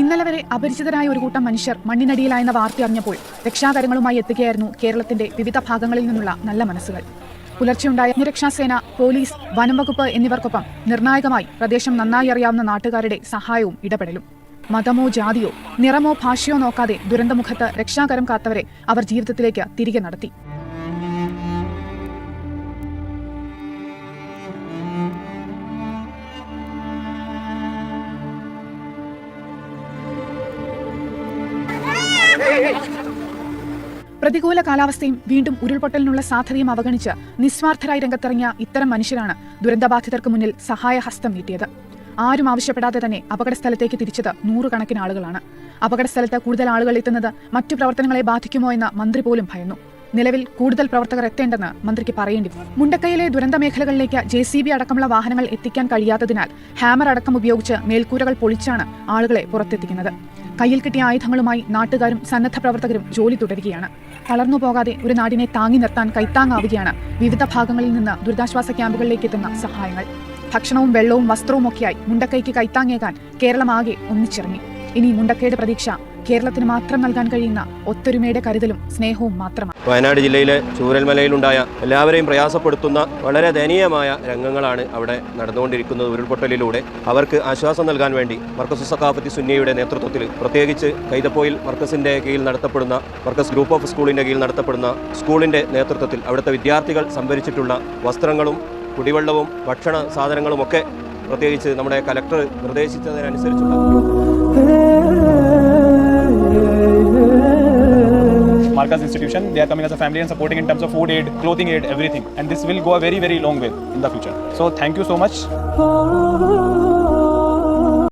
ഇന്നലെ വരെ അപരിചിതരായ ഒരു കൂട്ടം മനുഷ്യർ മണ്ണിനടിയിലായെന്ന വാർത്ത അറിഞ്ഞപ്പോൾ രക്ഷാകരങ്ങളുമായി എത്തുകയായിരുന്നു കേരളത്തിന്റെ വിവിധ ഭാഗങ്ങളിൽ നിന്നുള്ള നല്ല മനസ്സുകൾ. പുലർച്ചെയുണ്ടായ അഗ്നിരക്ഷാസേന പോലീസ് വനം വകുപ്പ് എന്നിവർക്കൊപ്പം നിർണായകമായി പ്രദേശം നന്നായി അറിയാവുന്ന നാട്ടുകാരുടെ സഹായവും ഇടപെടലും. മതമോ ജാതിയോ നിറമോ ഭാഷയോ നോക്കാതെ ദുരന്തമുഖത്ത് രക്ഷാകരം കാത്തവരെ അവർ ജീവിതത്തിലേക്ക് തിരികെ നടത്തി. പ്രതികൂല കാലാവസ്ഥയും വീണ്ടും ഉരുൾപൊട്ടലിനുള്ള സാധ്യതയും അവഗണിച്ച് നിസ്വാർത്ഥരായി രംഗത്തിറങ്ങിയ ഇത്തരം മനുഷ്യരാണ് ദുരന്തബാധിതർക്ക് മുന്നിൽ സഹായഹസ്തം നീട്ടിയത് ആരും ആവശ്യപ്പെടാതെ തന്നെ അപകടസ്ഥലത്തേക്ക് തിരിച്ചത് നൂറുകണക്കിന് ആളുകളാണ്. അപകടസ്ഥലത്ത് കൂടുതൽ ആളുകൾ എത്തുന്നത് മറ്റു പ്രവർത്തനങ്ങളെ ബാധിക്കുമോ എന്ന് മന്ത്രി പോലും ഭയന്നു. നിലവിൽ കൂടുതൽ പ്രവർത്തകർ എത്തേണ്ടെന്ന് മന്ത്രിക്ക് പറയേണ്ടി മുണ്ടക്കയിലെ ദുരന്ത മേഖലകളിലേക്ക് ജെ സി ബി അടക്കമുള്ള വാഹനങ്ങൾ എത്തിക്കാൻ കഴിയാത്തതിനാൽ ഹാമർ അടക്കം ഉപയോഗിച്ച് മേൽക്കൂരകൾ പൊളിച്ചാണ് ആളുകളെ പുറത്തെത്തിക്കുന്നത്. കയ്യിൽ കിട്ടിയ ആയുധങ്ങളുമായി നാട്ടുകാരും സന്നദ്ധ പ്രവർത്തകരും ജോലി തുടരുകയാണ്. തളർന്നു പോകാതെ ഒരു നാടിനെ താങ്ങി നിർത്താൻ കൈത്താങ്ങാവുകയാണ് വിവിധ ഭാഗങ്ങളിൽ നിന്ന് ദുരിതാശ്വാസ ക്യാമ്പുകളിലേക്ക് എത്തുന്ന സഹായങ്ങൾ. ഭക്ഷണവും വെള്ളവും വസ്ത്രവും ഒക്കെയായി മുണ്ടക്കൈക്ക് കൈത്താങ്ങേകാൻ കേരളമാകെ ഒന്നിച്ചിറങ്ങി. ഇനി മുണ്ടക്കയുടെ പ്രതീക്ഷ കേരളത്തിന് മാത്രം നൽകാൻ കഴിയുന്ന ഒത്തൊരുമയുടെ കരുതലും സ്നേഹവും മാത്രമാണ്. വയനാട് ജില്ലയിലെ ചൂരൽമലയിലുണ്ടായ എല്ലാവരെയും പ്രയാസപ്പെടുത്തുന്ന വളരെ ദയനീയമായ രംഗങ്ങളാണ് അവിടെ നടന്നുകൊണ്ടിരിക്കുന്നത് ഉരുൾപൊട്ടലിലൂടെ. അവർക്ക് ആശ്വാസം നൽകാൻ വേണ്ടി മർക്കസ് സഖാഫത്തി സുന്നിയുടെ നേതൃത്വത്തിൽ പ്രത്യേകിച്ച് കൈതപ്പോയിൽ മർക്കസിന്റെ കീഴിൽ നടത്തപ്പെടുന്ന മർക്കസ് ഗ്രൂപ്പ് ഓഫ് സ്കൂളിന്റെ കീഴിൽ നടത്തപ്പെടുന്ന സ്കൂളിന്റെ നേതൃത്വത്തിൽ അവിടുത്തെ വിദ്യാർത്ഥികൾ സംഭരിച്ചിട്ടുള്ള വസ്ത്രങ്ങളും കുടിവെള്ളവും ഭക്ഷണ സാധനങ്ങളുമൊക്കെ പ്രത്യേകിച്ച് നമ്മുടെ കലക്ടർ നിർദ്ദേശിച്ചതിനനുസരിച്ചുള്ള Marcus institution. They are coming as a family and supporting in terms of food aid, clothing aid, everything. And this will go a very, very long way in the future. So thank you so much. Oh,